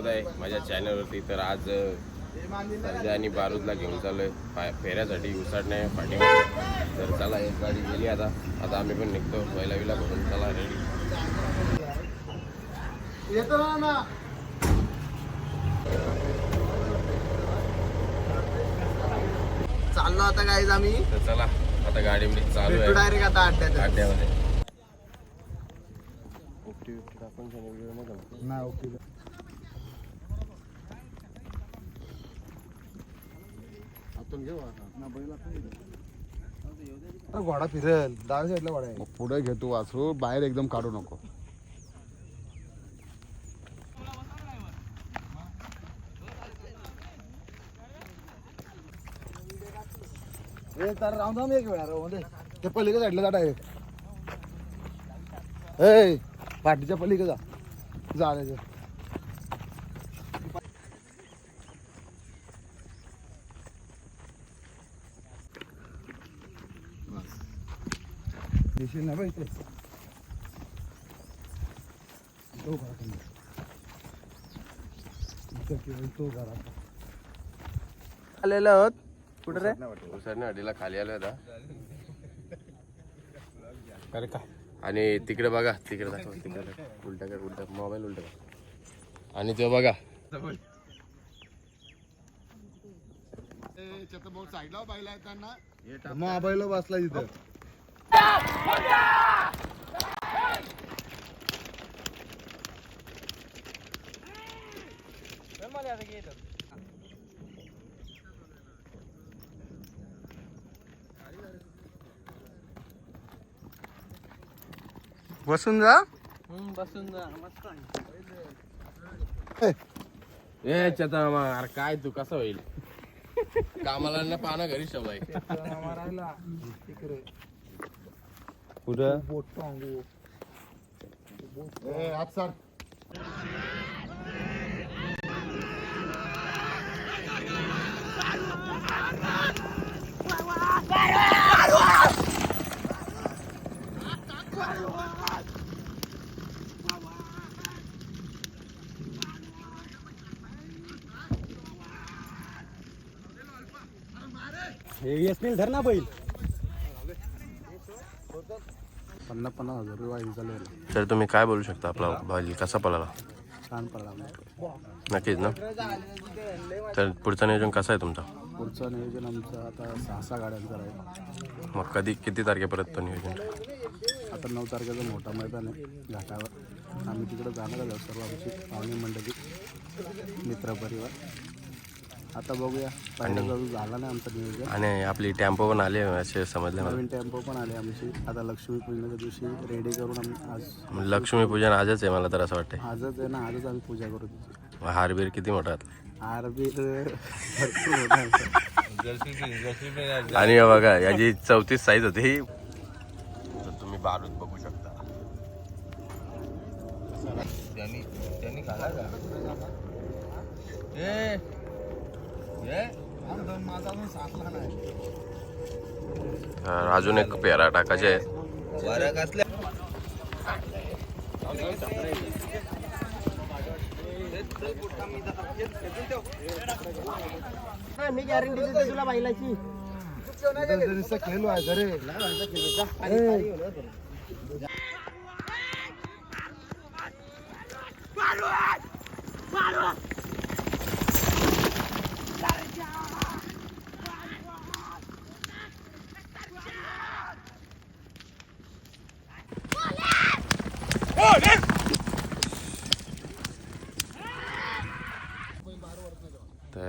स्वागत आहे माझ्या चॅनलवरती. तर आज सर्जा आणि बारूदला घेऊन चाललोय. पाय फेऱ्यासाठी उसाडण्या पाठीमध्ये तर चला एक गाडी गेली आता. आता आम्ही पण निघतो. पहिला विला भरून चला रेडी येतो ना ना. चाललो आता गाईज आम्ही. तर चला आता गाडी बिडी चालू आहे. डायरेक्ट आता अड्ड्यात अड्ड्यामध्ये बनवत. नाही ओके. घेऊ घोडा फिरेल डाव्या साईडला घोडा आहे मग पुढे घेतो वासरू बाहेर एकदम काढू नको. ए तर राहून जाऊ एक वेळा राहून दे. ते पलीकडे साईडला जा डायरेक्ट ए पाठीच्या पलीकडे जा. जाण्याचं दिसेल ना बाई ते. तो घरा समोर. इथं केवळ तो घरा आलेलो आहोत? कुठे रे? उसाडण्या वाडीला खाली आलोय आता. अरे काय? आणि तिकडे बघा तिकडे दाखव तिकडे. उलटा कर उलटा मोबाईल उलटा कर. आणि ते बघा. साईडला पाहिला त्यांना. मोबाईल बसला इथं. बसून जा. ए. चता अरे काय तू कसं होईल? कामाला ना पाना घरी ठेवलाय कुठं ए, हात सर. पन्नास पन्नास हजार रुपये चालू तर तुम्ही काय बोलू शकता आपला भाजी? कसा पळाला? छान पडला नक्कीच ना? तर पुढचं नियोजन कसं आहे तुमचा? पुढचं नियोजन आमचं आता सहा सहा गाड्यांचं आहे मग कधी किती तारखेपर्यंत तो नियोजन? आता नऊ तारखेचा मोठा मैदान आहे घाटावर. आम्ही तिकडे जाणार आहोत सर्व आमची पाहुणे मंडळी मित्रपरिवार. आता बघूया. पहिला जवळ झाला नाही आमचं नियोजन. आणि आपली टेम्पो पण आली असे समजले मला. नवीन टेम्पो पण आले आमची. आता लक्ष्मीपूजनाच्या दिवशी रेडी करून आम्ही आज लक्ष्मीपूजन आजच आहे मला तर असं वाटतं आजच आहे ना आजच आम्ही पूजा करू तिची. हारबीर किती मोठा आरबीर भरपूर मोठा आहे. आणि हे बघा याची चौतीस साईज होती. तर तुम्ही बारूद बघू शकता त्यांनी त्यांनी खाला का तर अजून एक पेरा टाकायचे मी गॅरंटी देते तुला बैलाची. खेळलो आहे घरे.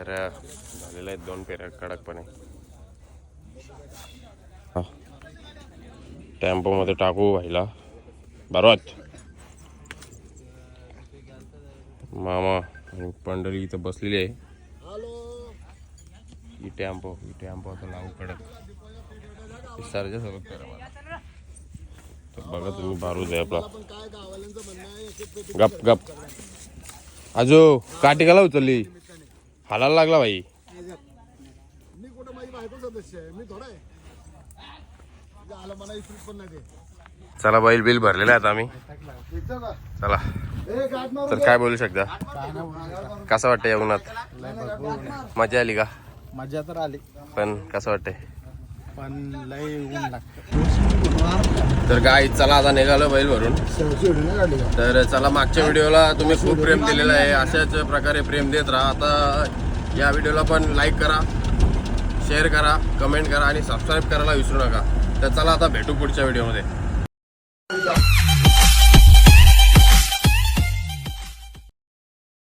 पेऱ्या झालेल्या आहेत दोन पेऱ्या कडकपणे. हा. टेम्पोमध्ये टाकू व्हायला बरोबर मामा आणि पंढरी इथं बसलेली आहे. ही टेम्पो ही टेम्पो आता लावू कडक. सरच्या सगळं करा मला. तर बघा तुम्ही बारूद आहे आपला. गप गप. आजो काठी घाला उचलली. हालायला लागला भाई मी कुठं माझी बायको सदस्य आहे मी थोडा आहे आलं मला पण नाही चला बैल बिल भरलेले आहेत आम्ही. चला. तर काय बोलू शकता? कसं वाटतं या उन्हात मजा आली का? मजा तर आली. पण कसं वाटतंय? पण लय ऊन लागतं. तर काय चला आता निघालो बैल भरून तर चला मागच्या व्हिडिओला तुम्ही खूप प्रेम दिलेलं आहे. अशाच प्रकारे प्रेम देत राहा. आता या व्हिडिओला पण लाईक करा शेअर करा कमेंट करा आणि सबस्क्राईब करायला विसरू नका. तर चला आता भेटू पुढच्या व्हिडिओमध्ये.